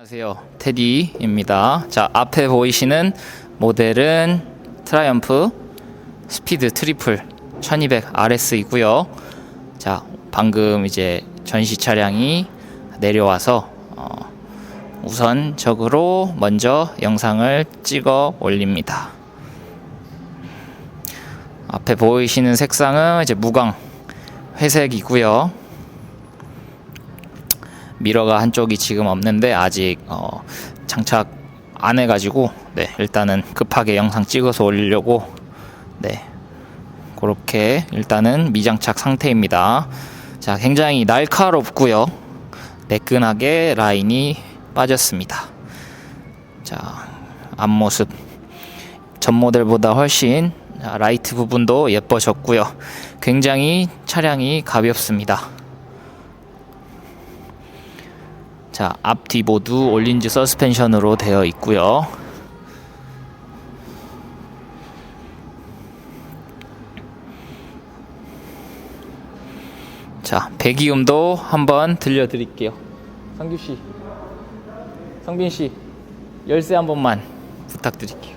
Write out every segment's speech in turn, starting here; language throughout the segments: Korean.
안녕하세요. 테디입니다. 자, 앞에 보이시는 모델은 트라이언프 스피드 트리플 1200 RS이고요. 자, 방금 이제 전시 차량이 내려와서 어, 우선적으로 먼저 영상을 찍어 올립니다. 앞에 보이시는 색상은 이제 무광 회색이고요. 미러가 한쪽이 지금 없는데 아직 어, 장착 안 해가지고 네 일단은 급하게 영상 찍어서 올리려고 네 그렇게 일단은 미장착 상태입니다. 자 굉장히 날카롭고요 매끈하게 라인이 빠졌습니다. 자 앞모습 전 모델보다 훨씬 자, 라이트 부분도 예뻐졌고요. 굉장히 차량이 가볍습니다. 자, 앞뒤 모두 올린즈 서스펜션으로 되어 있고요. 자, 배기음도 한번 들려드릴게요. 성규 씨, 성빈 씨, 열쇠 한 번만 부탁드릴게요.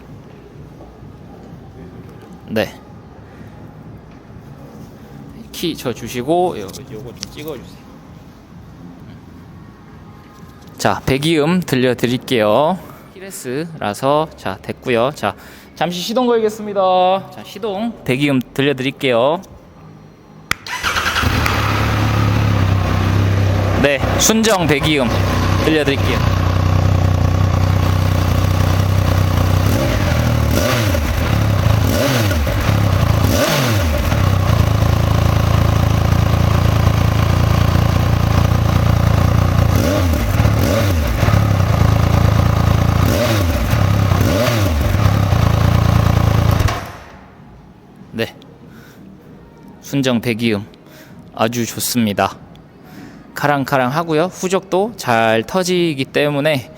네. 키 저 주시고 요, 요거 좀 찍어주세요. 자, 배기음 들려드릴게요. 히레스라서 자 됐고요. 자, 잠시 시동 걸겠습니다. 자, 시동 배기음 들려드릴게요. 네, 순정 배기음 들려드릴게요. 네. 순정 배기음 아주 좋습니다. 카랑카랑 하고요. 후적도 잘 터지기 때문에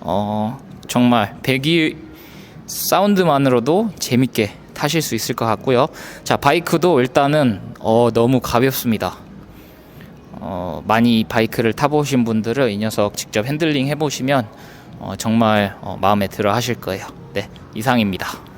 어, 정말 배기 사운드만으로도 재밌게 타실 수 있을 것 같고요. 자, 바이크도 일단은 어, 너무 가볍습니다. 어, 많이 바이크를 타보신 분들은 이 녀석 직접 핸들링 해보시면 어, 정말 어, 마음에 들어 하실 거예요. 네, 이상입니다.